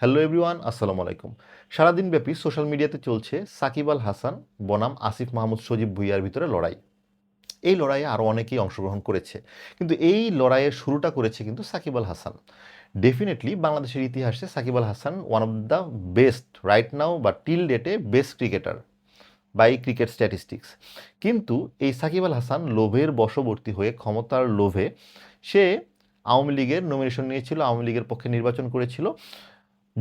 Hello everyone, আসসালামু আলাইকুম। সারাদিন ব্যাপী সোশ্যাল মিডিয়াতে চলছে সাকিব আল হাসান, বনাম আসিফ মাহমুদ, সজীব ভুইয়ার ভিতরে লড়াই। এই লড়াইয়ে আরও অনেকেই অংশগ্রহণ করেছে, কিন্তু এই লড়াইয়ের শুরুটা করেছে কিন্তু সাকিব আল হাসান। ডেফিনেটলি বাংলাদেশের ইতিহাসে Shakib Al Hasan one of the best right now বা টিল ডেটে best cricketer by cricket statistics কিন্তু এই সাকিব আল হাসান লোভের বশবর্তী হয়ে ক্ষমতার লোভে সে আওয়ামী লীগের নমিনেশন নিয়েছিল, আওয়ামী লীগের পক্ষে নির্বাচন করেছিল।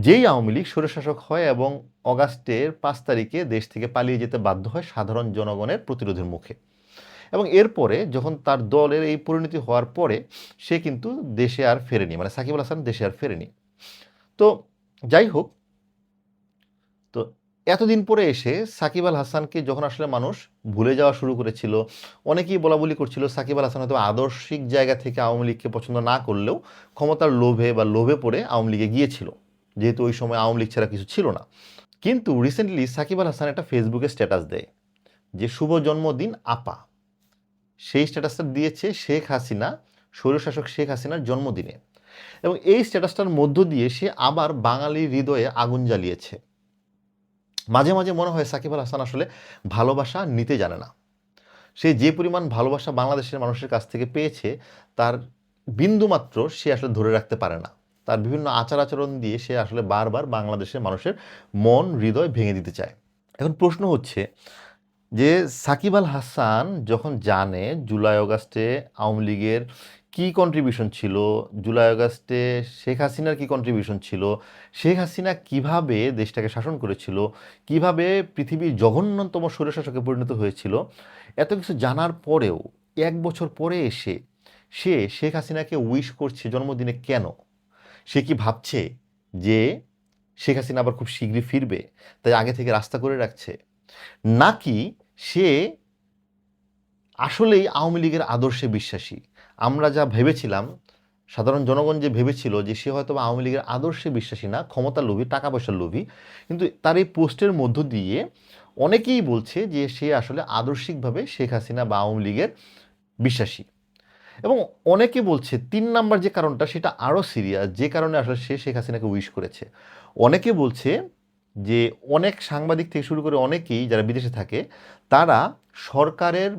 যেই আওয়ামী লীগ স্বৈরশাসক হয় এবং অগাস্টের পাঁচ তারিখে দেশ থেকে পালিয়ে যেতে বাধ্য হয় সাধারণ জনগণের প্রতিরোধের মুখে। এবং এরপরে যখন তার দলের এই পরিণতি হওয়ার পরে সে কিন্তু দেশে আর ফেরেনি মানে সাকিব আল হাসান দেশে আর ফেরেনি। তো যাই হোক, তো এতদিন পরে এসে সাকিব আল হাসানকে যখন আসলে মানুষ ভুলে যাওয়া শুরু করেছিল, অনেকেই বলা বলি করছিল সাকিব আল হাসান হয়তো আদর্শিক জায়গা থেকে আওয়ামী লীগকে পছন্দ না করলেও ক্ষমতার লোভে বা লোভে পড়ে আওয়ামী লীগে গিয়েছিল। যেহেতু ওই সময় আওয়ামী লীগ ছাড়া কিছু ছিল না। কিন্তু রিসেন্টলি সাকিব আল হাসান একটা ফেসবুকে স্ট্যাটাস দেয় যে, শুভ জন্মদিন, আপা। সেই স্ট্যাটাসটা দিয়েছে শেখ হাসিনা স্বৈরশাসক শেখ হাসিনার জন্মদিনে। এবং এই স্ট্যাটাসটার মধ্য দিয়ে সে আবার বাঙালির হৃদয়ে আগুন জ্বালিয়েছে। মাঝে মাঝে মনে হয় সাকিব আল হাসান আসলে ভালোবাসা নিতে জানে না। সে যে পরিমাণ ভালোবাসা বাংলাদেশের মানুষের কাছ থেকে পেয়েছে, তার বিন্দুমাত্র সে আসলে ধরে রাখতে পারে না। তার বিভিন্ন আচার আচরণ দিয়ে সে আসলে বারবার বাংলাদেশের মানুষের মন, হৃদয় ভেঙে দিতে চায়। এখন প্রশ্ন হচ্ছে যে সাকিব আল হাসান যখন জানে জুলাই অগাস্টে আওয়ামী লীগের কী কন্ট্রিবিউশন ছিল, জুলাই অগাস্টে শেখ হাসিনার কী কন্ট্রিবিউশন ছিল, শেখ হাসিনা কীভাবে দেশটাকে শাসন করেছিল, কীভাবে পৃথিবীর জঘন্যতম স্বৈরশাসকে পরিণত হয়েছিল, এত কিছু জানার পরেও, এক বছর পরে এসে সে শেখ হাসিনাকে উইশ করছে জন্মদিনে কেন? সে কি ভাবছে যে শেখ হাসিনা আবার খুব শীঘ্রই ফিরবে, তাই আগে থেকে রাস্তা করে রাখছে? নাকি সে আসলেই আওয়ামী লীগের আদর্শে বিশ্বাসী? আমরা যা ভেবেছিলাম, সাধারণ জনগণ যে ভেবেছিল যে সে হয়তো আওয়ামী লীগের আদর্শে বিশ্বাসী না, ক্ষমতার লোভী টাকা পয়সার লোভী, কিন্তু তার এই পোস্টের মধ্য দিয়ে অনেকেই বলছে যে সে আসলে আদর্শিকভাবে শেখ হাসিনা বা আওয়ামী লীগের বিশ্বাসী। এবং অনেকে বলছে তিন নাম্বার যে কারণটা, সেটা আরও সিরিয়াস যে কারণে আসলে সে শেখ হাসিনাকে উইশ করেছে। অনেকে বলছে যে অনেক সাংবাদিক থেকে শুরু করে অনেকেই যারা বিদেশে থাকে, তারা সরকারের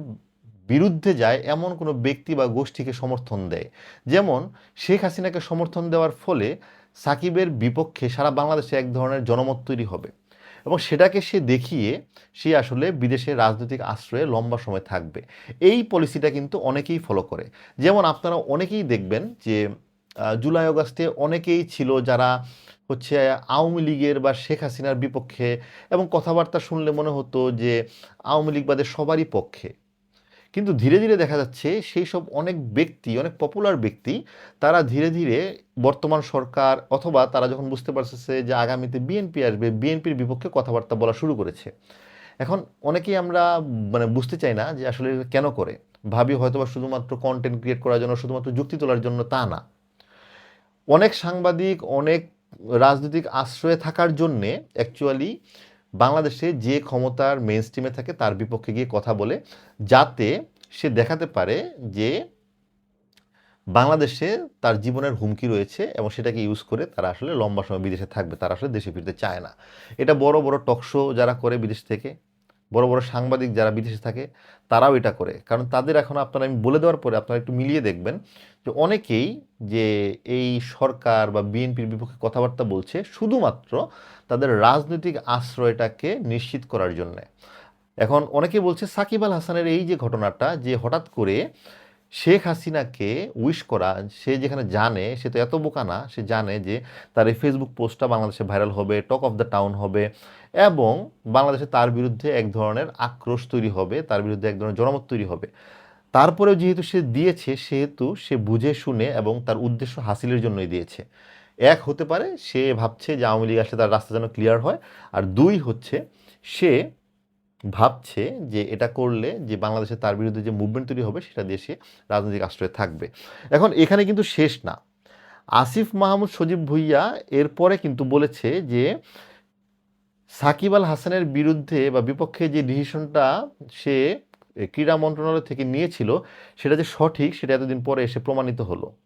বিরুদ্ধে যায় এমন কোনো ব্যক্তি বা গোষ্ঠীকে সমর্থন দেয়। যেমন শেখ হাসিনাকে সমর্থন দেওয়ার ফলে সাকিবের বিপক্ষে সারা বাংলাদেশে এক ধরনের জনমত তৈরি হবে। এবং সেটাকে সে দেখিয়ে সে আসলে বিদেশে রাজনৈতিক আশ্রয়ে লম্বা সময় থাকবে। এই পলিসিটা কিন্তু অনেকেই ফলো করে। যেমন আপনারা অনেকেই দেখবেন যে জুলাই অগাস্টে অনেকেই ছিল যারা হচ্ছে আওয়ামী লীগের বা শেখ হাসিনার বিপক্ষে এবং কথাবার্তা শুনলে মনে হতো যে, আওয়ামী লীগবাদের সবারই পক্ষে। কিন্তু ধীরে ধীরে দেখা যাচ্ছে সেই সব অনেক ব্যক্তি, অনেক পপুলার ব্যক্তি, তারা ধীরে ধীরে বর্তমান সরকার অথবা তারা যখন বুঝতে পারছে যে আগামীতে বিএনপি আসবে বিএনপির বিপক্ষে কথাবার্তা বলা শুরু করেছে। এখন অনেকেই আমরা মানে বুঝতে চাই না যে আসলে কেন করে। ভাবি হয়তোবা শুধুমাত্র কন্টেন্ট ক্রিয়েট করার জন্য, শুধুমাত্র যুক্তি তোলার জন্য তা না। অনেক সাংবাদিক, অনেক রাজনৈতিক আশ্রয়ে থাকার জন্যে অ্যাকচুয়ালি বাংলাদেশে যে ক্ষমতার মেন স্ট্রিমে থাকে, তার বিপক্ষে গিয়ে কথা বলে, যাতে সে দেখাতে পারে যে বাংলাদেশে তার জীবনের হুমকি রয়েছে এবং সেটাকে ইউজ করে তারা আসলে লম্বা সময় বিদেশে থাকবে, তারা আসলে দেশে ফিরতে চায় না। এটা বড় বড় টকশো যারা করে বিদেশ থেকে বড় বড় সাংবাদিক যারা বিদেশে থাকে, তারাও এটা করে। কারণ তাদের এখন আপনারা আমি বলে দেওয়ার পরে আপনারা একটু মিলিয়ে দেখবেন যে অনেকেই যে এই সরকার বা বিএনপির বিপক্ষে কথাবার্তা বলছে শুধুমাত্র তাদের রাজনৈতিক আশ্রয়টাকে নিশ্চিত করার জন্যে। এখন অনেকে বলছে সাকিব আল হাসানের এই যে ঘটনাটা যে হঠাৎ করে শেখ হাসিনাকে উইশ করা, সে যেখানে জানে, সে তো এত বোকা না, সে জানে যে তার এই ফেসবুক পোস্টটা বাংলাদেশে ভাইরাল হবে টক অফ দ্য টাউন হবে এবং বাংলাদেশে তার বিরুদ্ধে এক ধরনের আক্রোশ তৈরি হবে, তার বিরুদ্ধে এক ধরনের জনমত তৈরি হবে। তারপরেও যেহেতু সে দিয়েছে, সেহেতু সে বুঝে শুনে এবং তার উদ্দেশ্য হাসিলের জন্যই দিয়েছে। এক হতে পারে, সে ভাবছে যে আওয়ামী লীগ আসলে তার রাস্তা যেন ক্লিয়ার হয়, আর দুই হচ্ছে, সে ভাবছে যে এটা করলে যে বাংলাদেশে তার বিরুদ্ধে যে মুভমেন্ট তৈরি হবে সেটা দেশে রাজনৈতিক আশ্রয়ে থাকবে। এখন এখানে কিন্তু শেষ না। আসিফ মাহমুদ, সজীব ভুইয়া এরপরে কিন্তু বলেছে যে সাকিব আল হাসানের বিরুদ্ধে বা বিপক্ষে যে ডিসিশনটা সে ক্রীড়া মন্ত্রণালয় থেকে নিয়েছিল, সেটা যে সঠিক, সেটা এতদিন পরে এসে প্রমাণিত হলো।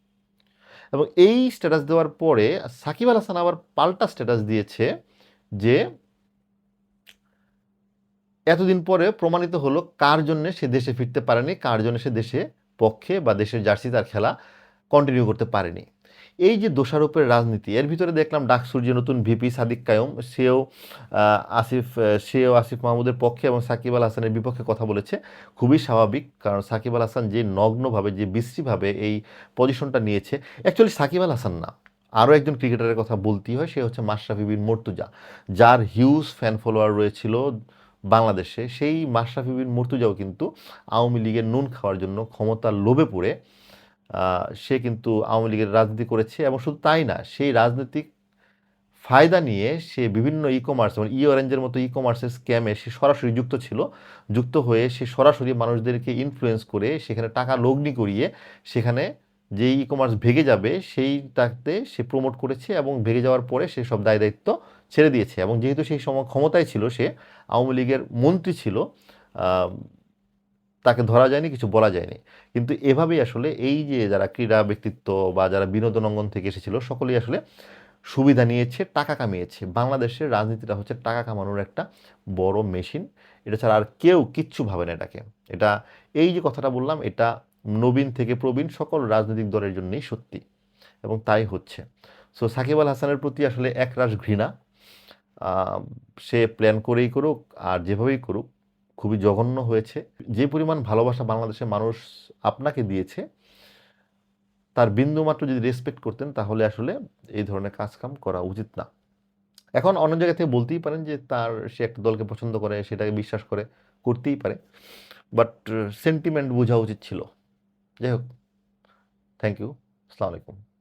এবং এই স্ট্যাটাস দেওয়ার পরে সাকিব আল হাসান আবার পাল্টা স্ট্যাটাস দিয়েছে যে এতদিন পরে প্রমাণিত হলো কার জন্য সে দেশে ফিরতে পারেনি, কার জন্য সে দেশে পক্ষে বা দেশের জার্সি তার খেলা কন্টিনিউ করতে পারেনি। এই যে দোষারোপের রাজনীতি, এর ভিতরে দেখলাম ডাকসুর যে নতুন ভিপি সাদিক কায়ুম, সেও আসিফ সেও আসিফ মাহমুদের পক্ষে এবং সাকিব আল হাসানের বিপক্ষে কথা বলেছে। খুবই স্বাভাবিক, কারণ সাকিব আল হাসান যে নগ্নভাবে, যে বিশ্রীভাবে এই পজিশনটা নিয়েছে অ্যাকচুয়ালি সাকিব আল হাসান না। আরও একজন ক্রিকেটারের কথা বলতেই হয়, সে হচ্ছে মাশরাফি বিন মর্তুজা, যার হিউজ ফ্যান ফলোয়ার রয়েছিল বাংলাদেশে সেই মাশরাফি বিন মর্তুজাও কিন্তু আওয়ামী লীগের নুন খাওয়ার জন্য ক্ষমতার লোভে পড়ে সে কিন্তু আওয়ামী লীগের রাজনীতি করেছে এবং শুধু তাই না, সেই রাজনৈতিক ফায়দা নিয়ে সে বিভিন্ন ই কমার্স মানে ই অরেঞ্জের মতো ই কমার্সের স্ক্যামে সে সরাসরি যুক্ত ছিল, যুক্ত হয়ে সে সরাসরি মানুষদেরকে ইনফ্লুয়েন্স করে সেখানে টাকা লগ্নি করিয়ে সেখানে যে ই কমার্স ভেঙে যাবে সেইটাতে সে প্রমোট করেছে এবং ভেঙে যাওয়ার পরে সে সব দায় দায়িত্ব ছেড়ে দিয়েছে এবং যেহেতু সেই সময় ক্ষমতায় ছিল, সে আওয়ামী লীগের মন্ত্রী ছিল তাকে ধরা যায়নি, কিছু বলা যায়নি। কিন্তু এভাবেই আসলে এই যে যারা ক্রীড়া ব্যক্তিত্ব বা যারা বিনোদন অঙ্গন থেকে এসেছিল, সকলেই আসলে সুবিধা নিয়েছে, টাকা কামিয়েছে। বাংলাদেশের রাজনীতিটা হচ্ছে টাকা কামানোর একটা বড় মেশিন। এটা ছাড়া আর কেউ কিচ্ছু ভাবে না এটাকে। এটা এই যে কথাটা বললাম, এটা নবীন থেকে প্রবীণ, সকল রাজনৈতিক দলের জন্যই সত্যি এবং তাই হচ্ছে। সো সাকিব আল হাসানের প্রতি আসলে একরাশ ঘৃণা। সে প্ল্যান করেই করুক আর যেভাবেই করুক, খুবই জঘন্য হয়েছে। যে পরিমাণ ভালোবাসা বাংলাদেশের মানুষ আপনাকে দিয়েছে, তার বিন্দুমাত্র যদি রেসপেক্ট করতেন, তাহলে আসলে এই ধরনের কাজকাম করা উচিত না। এখন অন্য জায়গা থেকে বলতেই পারেন যে তার, সে একটা দলকে পছন্দ করে, সেটাকে বিশ্বাস করে, করতেই পারে। বাট সেন্টিমেন্ট বোঝা উচিত ছিল। যাই হোক থ্যাংক ইউ আসসালামু আলাইকুম।